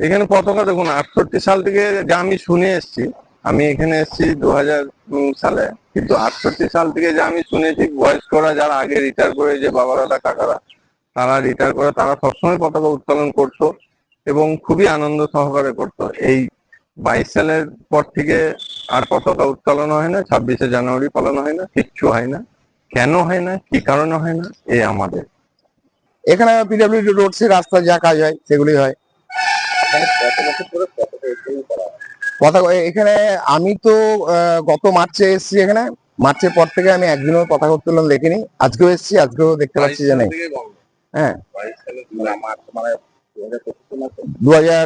এখানে পতাকা দেখুন, আটষট্টি সাল থেকে যা আমি শুনে এসেছি, আমি এখানে এসেছি দু সালে। কিন্তু আটষট্টি সাল থেকে যা আমি শুনেছি, বয়স্করা যারা আগে রিটায়ার করে যে বাবারা কাকারা, তারা রিটায়ার করে, তারা সবসময় পতাকা উত্তোলন করতো এবং খুবই আনন্দ সহকারে করতো। এই বাইশ সালের পর থেকে আর পতাকা উত্তোলন হয় না, ছাব্বিশে জানুয়ারি পালন হয় না, কিচ্ছু হয় না। কেন হয় না, কি কারণে হয় না, এ আমাদের। এখানে পিডব্লিউডি রোডসে রাস্তা যা কাজ হয় সেগুলি হয়। এখানে আমি তো গত মার্চে এসেছি এখানে। মার্চের পর থেকে আমি একদিনও পতাকা উত্তোলন দেখিনি। আজকেও এসেছি আজকেও দেখতে পাচ্ছি যে নেই। হ্যাঁ। দু হাজার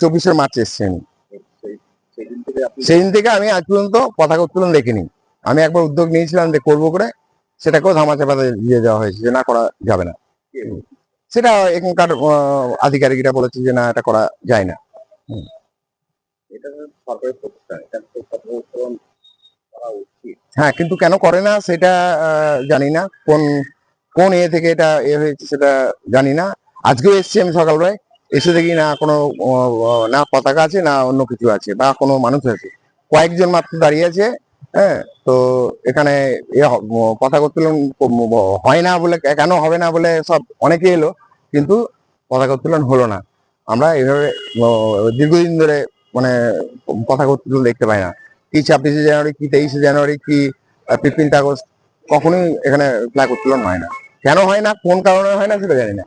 চব্বিশের মার্চে? এসেছি আমি। সেদিন থেকে আমি আজ পর্যন্ত পতাকা উত্তোলন দেখিনি। আমি একবার উদ্যোগ নিয়েছিলাম যে করব করে সেটাকেও ধামাচাপাতে দিয়ে দেওয়া হয়েছে যে না করা যাবে না। সেটা এখানকার আধিকারিকরা বলেছে যে না এটা করা যায় না। হ্যাঁ কিন্তু কেন করে না সেটা জানি না। কোন কোন এ থেকে এটা এ হয়েছে সেটা জানি না। আজকেও এসেছি আমি সকালবেলায়। এসে দেখি না কোনো না পতাকা আছে না অন্য কিছু আছে বা কোনো মানুষ আছে। কয়েকজন মাত্র দাঁড়িয়ে আছে। হ্যাঁ তো এখানে হ- উত্তোলন হয় না বলে কেন হবে না বলে সব অনেকে এলো, কিন্তু পতাকা উত্তোলন হলো না। আমরা এভাবে দীর্ঘদিন ধরে মানে পতাকা উত্তোলন দেখতে পাই না। কি ছাব্বিশে জানুয়ারি, কি তেইশে জানুয়ারি, কি ফিফটিন্থ আগস্ট, কখনোই এখানে ফ্ল্যাগ উত্তোলন হয় না। কেন হয় না, কোন কারণে হয় না, সেটা জানি না।